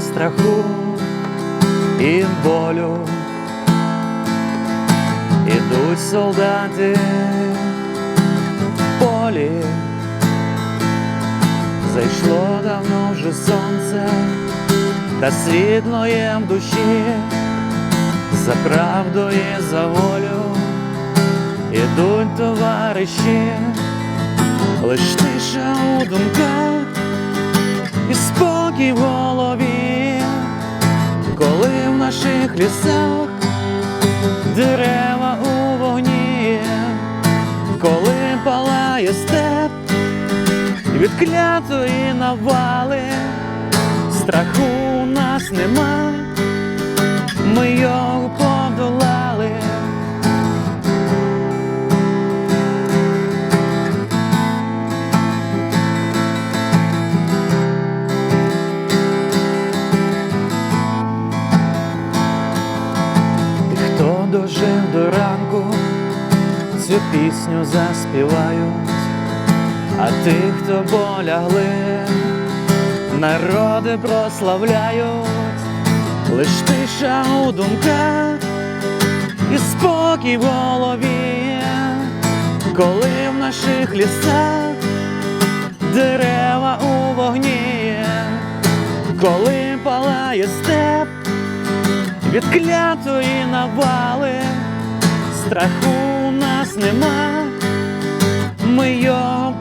страху і болю. Ідуть солдати в полі, зайшло давно вже сонце, та світло є в душі, за правду і за волю ідуть товариші, лиш тиша у думках наших лісах дерева у вогні, коли палає степ від клятої навали, страху у нас нема, ми його ранку, цю пісню заспівають, а тих, хто полягли, народи прославляють, лиш тиша у думках і спокій в голові, коли в наших лісах дерева у вогні, коли палає степ від клятої навали, страху у нас нема, ми його